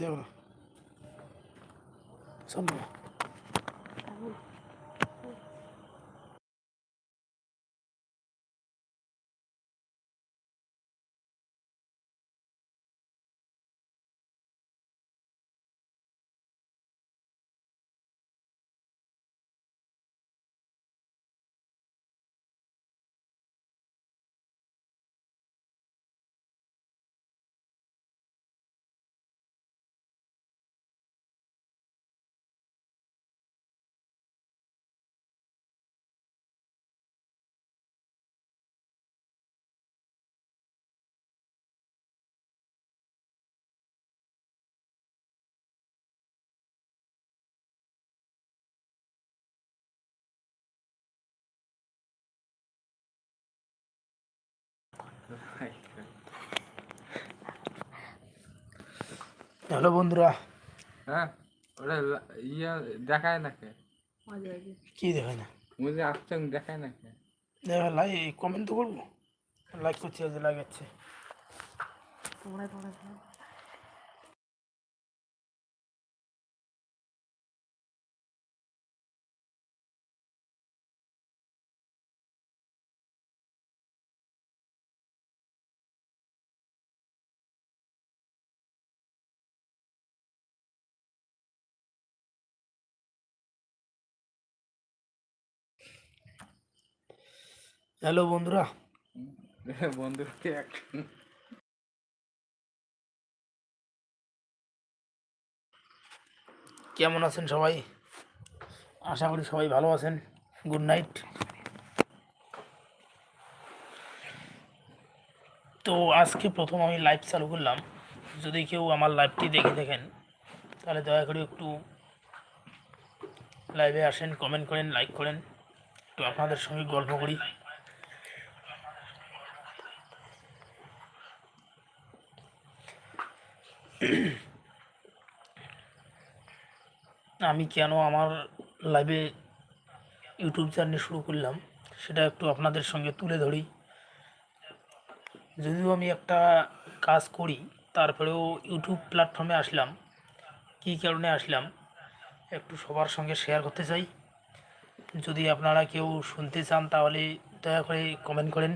দেখো না। শোন হ্যালো বন্ধুরা। হ্যাঁ ওটা ইয়া দেখায় না কে? কি দেখায় না? মুঝে আসছেন দেখায় না কে? দেখা লাইক কমেন্ট তো করব। লাইক করছি আজ হ্যালো বন্ধুরা। একটা কেমন আছেন সবাই? আশা করি সবাই ভালো আছেন। গুড নাইট তো আজকে প্রথম আমি লাইভ চালু করলাম। যদি কেউ আমার লাইভটি দেখে দেখেন তাহলে দয়া করে একটু লাইভে আসেন কমেন্ট করেন লাইক করেন। একটু আপনাদের সঙ্গে গল্প করি। আমি কেন আমার লাইভে ইউটিউব জার্নি শুরু করলাম, সেটা একটু আপনাদের সঙ্গে তুলে ধরি। যদিও আমি একটা কাজ করি, তারপরেও ইউটিউব প্ল্যাটফর্মে আসলাম। কী কারণে আসলাম, একটু সবার সঙ্গে শেয়ার করতে চাই। যদি আপনারা কেউ শুনতে চান, তাহলে দয়া করে কমেন্ট করেন।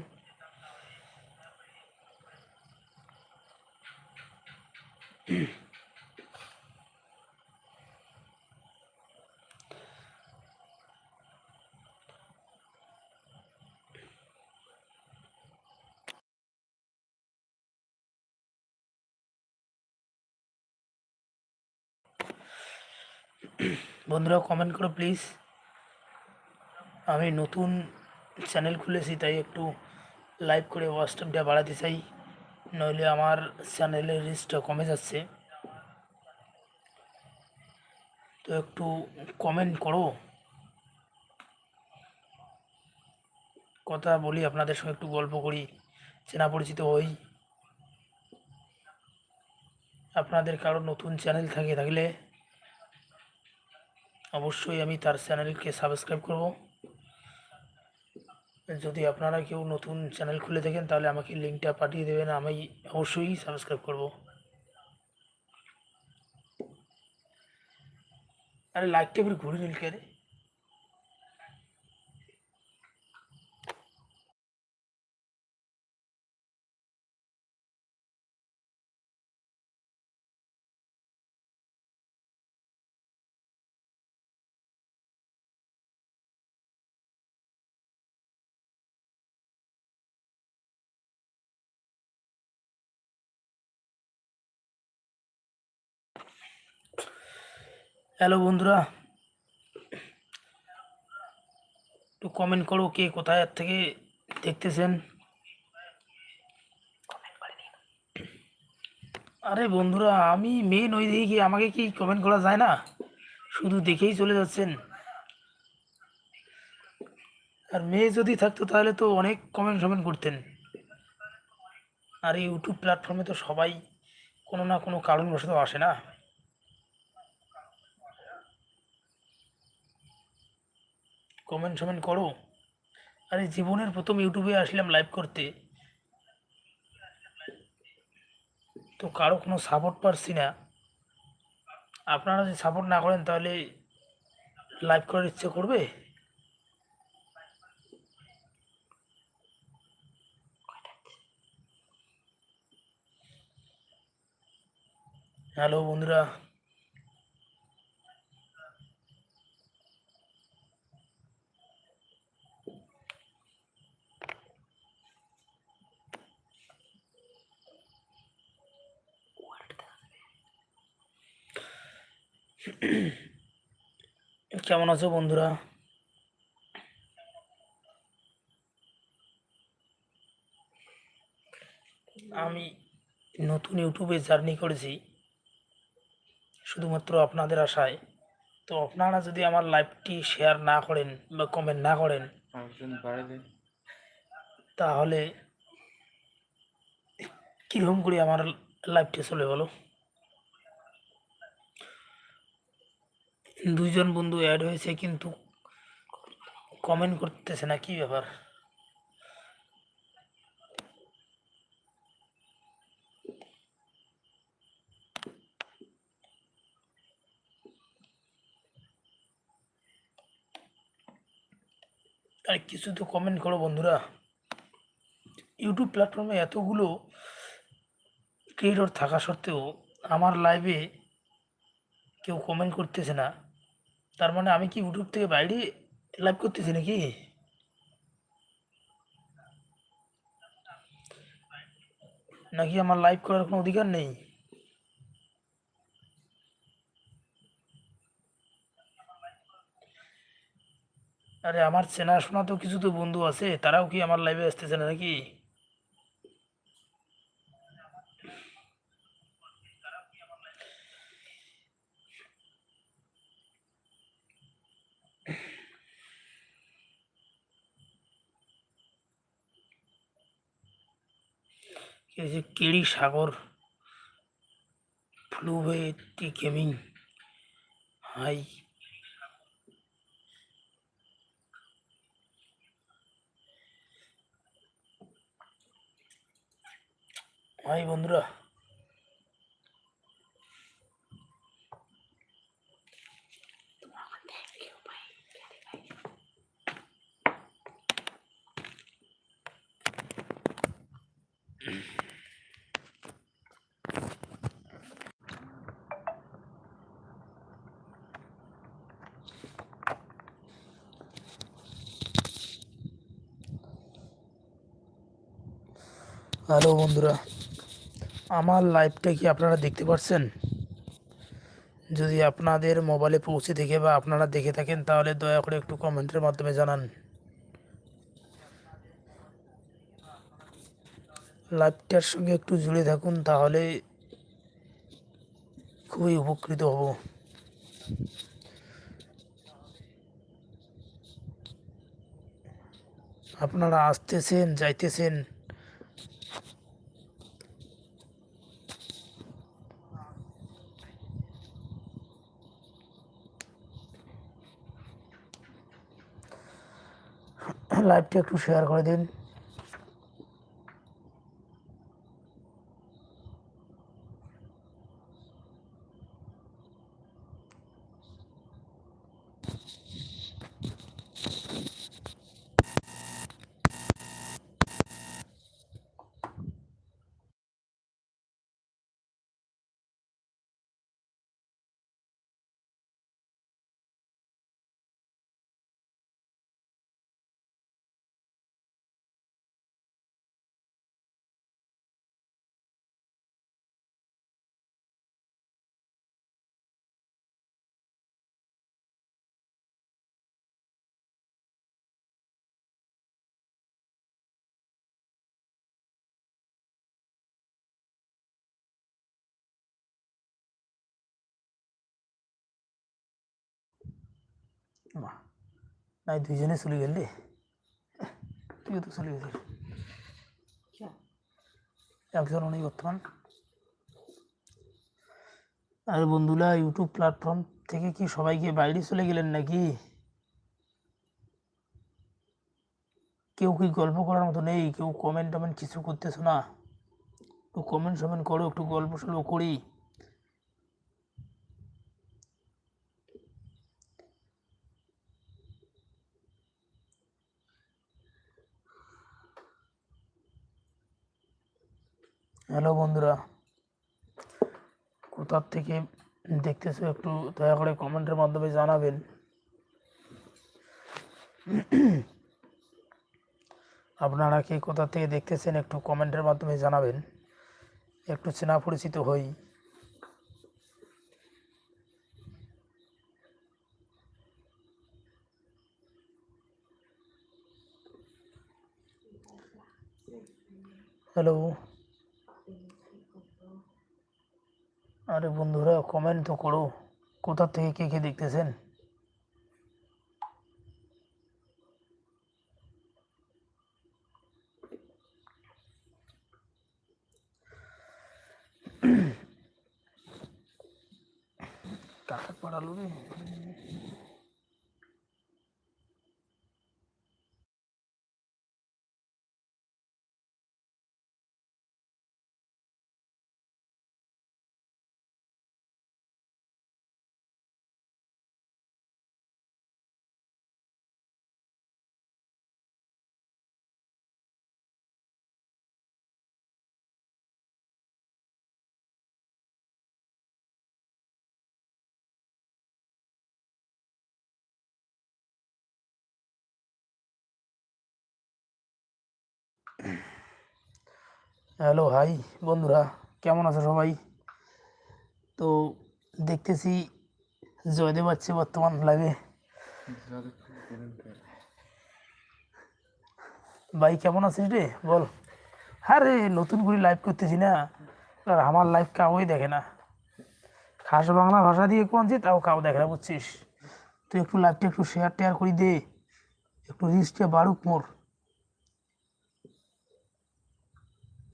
বন্ধুরা কমেন্ট করো প্লিজ আমি নতুন চ্যানেল খুলেছি, তাই একটু লাইভ করে টাইমটা বাড়াতে চাই। নইলে আমার চ্যানেলের রিচটা কমে যাচ্ছে। তো একটু কমেন্ট করো। কথা বলি, আপনাদের সঙ্গে একটু গল্প করি, চেনা পরিচিত হই। আপনাদের কারও নতুন চ্যানেল থাকে, থাকলে অবশ্যই আমি তার চ্যানেলকে সাবস্ক্রাইব করব। যদি আপনারা কেউ নতুন চ্যানেল খুলে থাকেন তাহলে আমাকে লিঙ্কটা পাঠিয়ে দেবেন, আমি অবশ্যই সাবস্ক্রাইব করব। আরে লাইকটা এবার ঘুরে নিল কে রে? হ্যালো বন্ধুরা, একটু কমেন্ট করো কে কোথায় থেকে দেখতেছেন। আরে বন্ধুরা, আমি মেয়ে নই দেখি কি আমাকে কি কমেন্ট করা যায় না? শুধু দেখেই চলে যাচ্ছেন। আর মেয়ে যদি থাকতো তাহলে তো অনেক কমেন্ট সমেন্ট করতেন। আর এই ইউটিউব প্ল্যাটফর্মে তো সবাই কোনো না কোনো কারণবশত আসে না। কমেন্ট সমেন্ট করো। আরে জীবনের প্রথম ইউটিউবে আসলাম লাইভ করতে। তো কারও কোনো সাপোর্ট পারছি না। আপনারা যদি সাপোর্ট না করেন তাহলে লাইভ করার ইচ্ছে করবে? হ্যালো বন্ধুরা। কেমন আছো বন্ধুরা? আমি নতুন ইউটিউবে জার্নি করেছি শুধুমাত্র আপনাদের আশায়। তো আপনারা যদি আমার লাইভটি শেয়ার না করেন বা কমেন্ট না করেন তাহলে কীরকম করে আমার লাইভটি চলে বলো? দুইজন বন্ধু অ্যাড হয়েছে কিন্তু কমেন্ট করতেছে না, কি ব্যাপার? আর কিছু তো কমেন্ট করো বন্ধুরা। ইউটিউব প্ল্যাটফর্মে এতগুলো ক্রিয়েটর থাকা সত্ত্বেও আমার লাইভে কেউ কমেন্ট করতেছে না। তার মানে আমি কি ইউটিউব থেকে বাইরে লাইভ করতেছি নাকি? নাকি আমার লাইভ করার কোনো অধিকার নেই? আরে আমার চেনাশোনা তো কিছু তো বন্ধু আছে, তারাও কি আমার লাইভে আসতেছে না নাকি? এই যে কেড়ি সাগর ফ্লুভেটি গেমিং হাই। হাই বন্ধুরা। হ্যালো বন্ধুরা, আমার লাইভটা কি আপনারা দেখতে পাচ্ছেন যদি আপনাদের মোবাইলে পৌঁছে দেখে বা আপনারা দেখে থাকেন, তাহলে দয়া করে একটু কমেন্টের মাধ্যমে জানান। লাইভটার সঙ্গে একটু জুড়ে থাকুন, তাহলে খুবই উপকৃত হব। আপনারা আসতেছেন, যাইতেছেন লাইভটা একটু শেয়ার করে দিন। বাহ নাই দুইজনে চলে গেলি তুইও তো চলে গেছিস একজন অনেক বর্তমান। আর বন্ধুরা ইউটিউব প্ল্যাটফর্ম থেকে কি সবাইকে বাইরে চলে গেলেন নাকি? কেউ কি গল্প করার মতো নেই? কেউ কমেন্ট টমেন্ট কিছু করতেছো না? একটু কমেন্ট সমেন্ট করো একটু গল্প সল্প করি। হ্যালো বন্ধুরা, কোথার থেকে দেখতেছো একটু দয়া করে কমেন্টের মাধ্যমে জানাবেন। আপনারা কে কোথা থেকে দেখতেছেন একটু কমেন্টের মাধ্যমে জানাবেন। একটু চেনা পরিচিত হই। হ্যালো। আরে বন্ধুরা কমেন্ট তো করো। কোথা থেকে কে কে দেখতেছেন? কাকা পড়ালো রে হ্যালো, হাই বন্ধুরা, কেমন আছো সবাই? তো দেখতেছি জয়দেব আছে বর্তমান লাইভে ভাই, কেমন আছিস রে? বল। হ্যাঁ রে নতুন করে লাইভ করতেছি না। আর আমার লাইভ কাউই দেখে না। খাস বাংলা ভাষা দিয়ে কোনছি তাও কাউ দেখে না, বুঝছিস? তুই একটু লাইভটা একটু শেয়ার টেয়ার করে দে। একটু রিস্টে বাড়ুক মোর।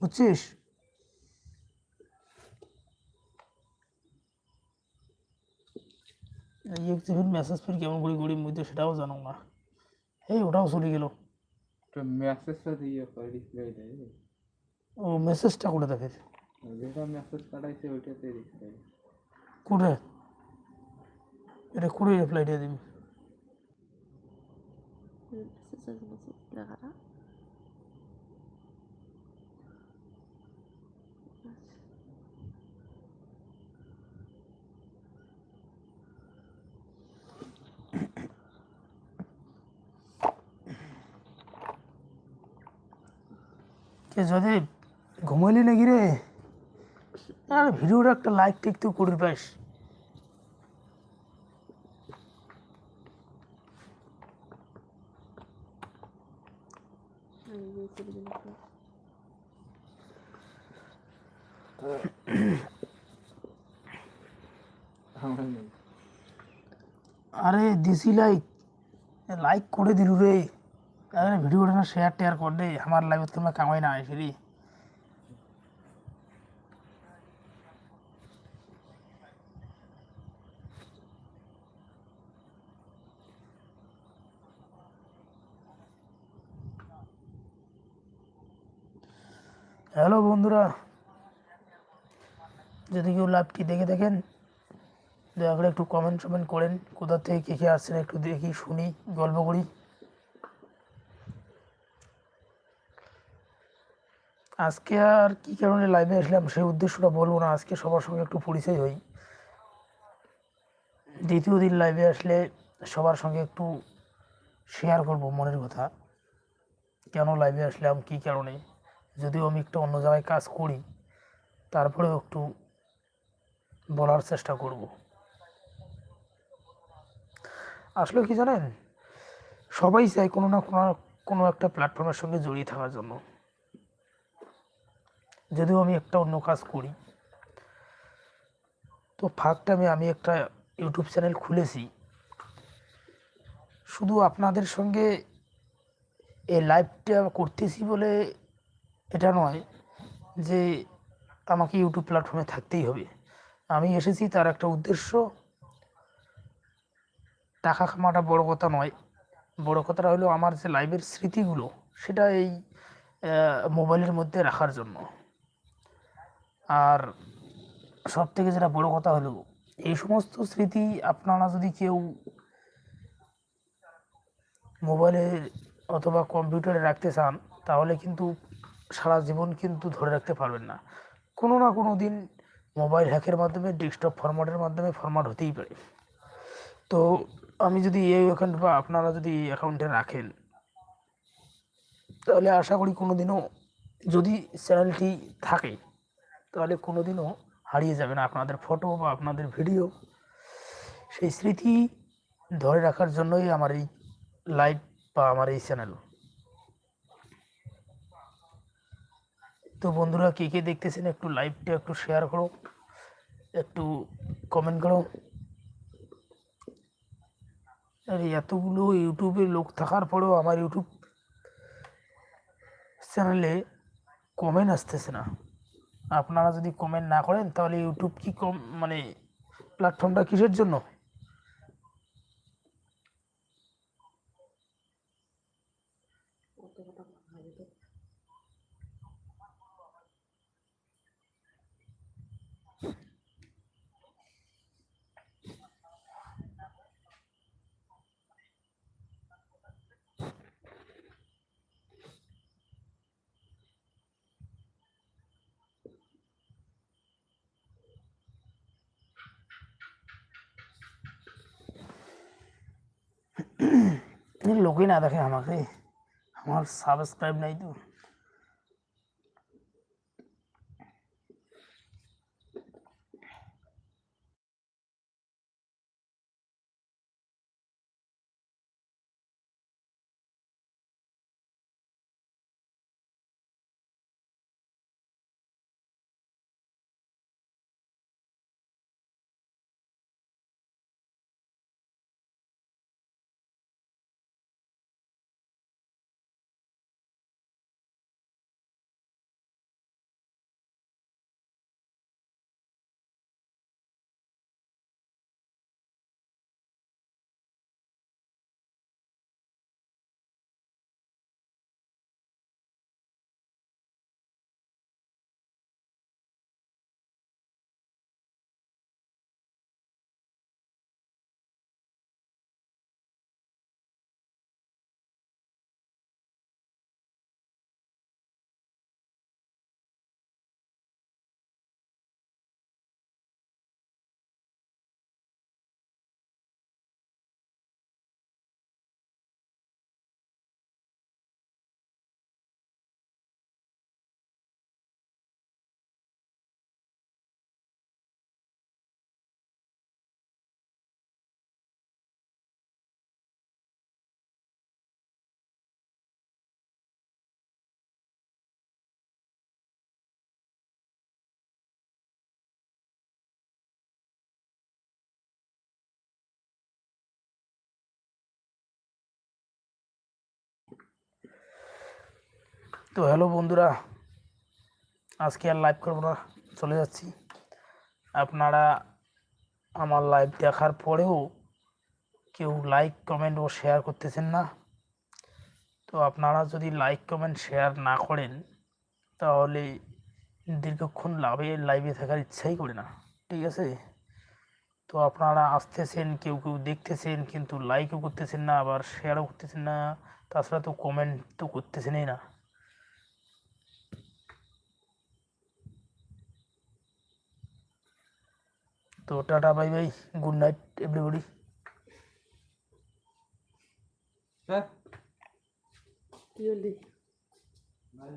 বুঝছিস? এই এক ফির মেসেজ ফির কেমন করে করি মুই তো সেটাও জানো না। এই ওটাও চলে গেল। তো মেসেজটা দিয়ে পরে রিপ্লাই দেয় ও মেসেজটা করে দে ফির যেটা মেসেজ পাঠাইছে ওইটাতে রিপ্লাই করে এটা করে রিপ্লাই দিয়ে দিবি? মেসেজ মেসেজ লেখাটা কে যদি ঘুমাইলি নাকি রে? আর ভিডিওটা একটা লাইক টিক তুই করে নেই আরে দিছি লাইক লাইক করে দিল রে। আরে ভিডিওটা না শেয়ার টেয়ার কর দে, আমার লাইভে তোমরা কামাই না আসি হ্যালো বন্ধুরা, যদি কেউ লাইভটি দেখে দেখেন দয়া করে একটু কমেন্ট টমেন্ট করেন, কোথা থেকে কে কে আসছেন একটু দেখি, শুনি, গল্প করি। আজকে আর কি কারণে লাইভে আসলাম সেই উদ্দেশ্যটা বলব না, আজকে সবার সঙ্গে একটু পরিচয় হই। দ্বিতীয় দিন লাইভে আসলে সবার সঙ্গে একটু শেয়ার করব মনের কথা। কেন লাইভে আসলাম, কি কারণে? যদিও আমি একটু অন্য জায়গায় কাজ করি, তারপরেও একটু বলার চেষ্টা করব। আসলে কি জানেন? সবাই চায় কোনো না কোনো কোনো একটা প্ল্যাটফর্মের সঙ্গে জড়িয়ে থাকার জন্য। যদিও আমি একটা অন্য কাজ করি। তো ফাঁক টাইমে আমি একটা ইউটিউব চ্যানেল খুলেছি। শুধু আপনাদের সঙ্গে এই লাইভটা করতেছি বলে এটা নয় যে আমাকে ইউটিউব প্ল্যাটফর্মে থাকতেই হবে। আমি এসেছি তার একটা উদ্দেশ্য, টাকা কামাটা বড় কথা নয়। বড় কথাটা হলো আমার যে লাইভের স্মৃতিগুলো, সেটা এই মোবাইলের মধ্যে রাখার জন্য। আর সব থেকে যেটা বড় কথা হলো, এই সমস্ত স্মৃতি আপনারা যদি কেউ মোবাইলে অথবা কম্পিউটারে রাখতে চান, তাহলে কিন্তু সারা জীবন কিন্তু ধরে রাখতে পারবেন না। কোনো না কোনো দিন মোবাইল হ্যাকের মাধ্যমে ডেস্কটপ ফরম্যাটের মাধ্যমে ফরম্যাট হতেই পারে। তো আমি যদি এই অ্যাকাউন্ট বা আপনারা যদি এই অ্যাকাউন্টে রাখেন, তাহলে আশা করি কোনো দিনও যদি চ্যানেলটি থাকে তাহলে কোনো দিনও হারিয়ে যাবে না। আপনাদের ফটো বা আপনাদের ভিডিও সেই স্মৃতি ধরে রাখার জন্যই আমার এই লাইভ বা আমার এই চ্যানেল তো বন্ধুরা, কে কে দেখতেছেন একটু লাইভটা একটু শেয়ার করো, একটু কমেন্ট করো। আর, এতগুলো ইউটিউবে লোক থাকার পরেও আমার ইউটিউব চ্যানেলে কমেন্ট আসতেছে না। আপনারা যদি কমেন্ট না করেন তাহলে ইউটিউব কি কম মানে প্ল্যাটফর্মটা কিসের জন্য? লোকই না দেখে আমাকে। আমার সাবস্ক্রাইব নাই তো। তো হ্যালো বন্ধুরা, আজকে আর লাইভ করব না, চলে যাচ্ছি। আপনারা আমার লাইভ দেখার পরেও কেউ লাইক কমেন্ট ও শেয়ার করতেছেন না। তো আপনারা যদি লাইক কমেন্ট শেয়ার না করেন, তাহলে দীর্ঘক্ষণ লাভে লাইভে থাকার ইচ্ছাই করে না, ঠিক আছে? তো আপনারা আসতেছেন, কেউ কেউ দেখতেছেন, কিন্তু লাইকও করতেছেন না, আবার শেয়ারও করতেছেন না, তাছাড়া তো কমেন্ট তো করতেছেনই না। তো tata bye bye good night everybody sir কি বললি ভাই